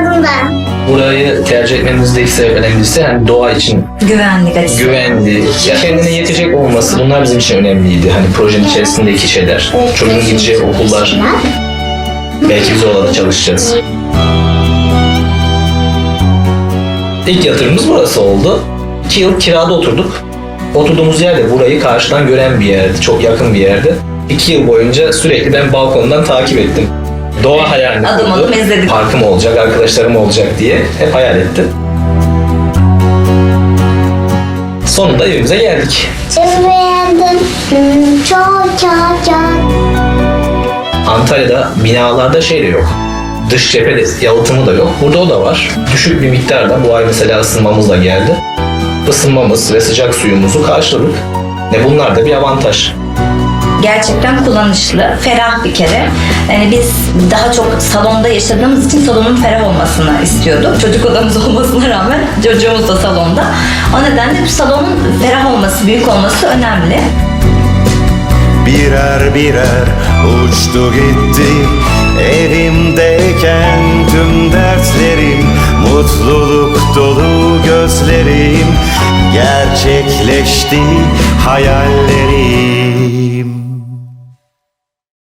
aldım da. Burayı tercih etmemizdeki sebep önemlisi hani doğa için Güvenlik açısından. güvenli, yani kendine yetecek olması bunlar bizim için önemliydi. Hani projenin içerisindeki şeyler, çocuğun gideceği okullar, belki biz orada çalışacağız. İlk yatırımımız burası oldu. İki yıl kirada oturduk. Oturduğumuz yer de burayı karşıdan gören bir yerdi, çok yakın bir yerdi. İki yıl boyunca sürekli ben balkondan takip ettim. Doğa hayalini Adım adım izledik. Parkım olacak, arkadaşlarım olacak diye hep hayal ettim. Sonunda evimize geldik. Çok beğendim. Hmm, Çok çok çok. Antalya'da binalarda şey de yok. Dış cephe de yalıtımı da yok. Burada o da var. Düşük bir miktarda bu ay mesela ısınmamız da geldi. Isınmamız ve sıcak suyumuzu karşıladık. Ve bunlar da bir avantaj. Gerçekten kullanışlı, ferah bir kere. Yani biz daha çok salonda yaşadığımız için salonun ferah olmasını istiyorduk. Çocuk odamız olmasına rağmen çocuğumuz da salonda. O nedenle bu salonun ferah olması, büyük olması önemli. Birer birer uçtu gitti Evimdeyken tüm dertlerim Mutluluk dolu gözlerim Gerçekleşti hayallerim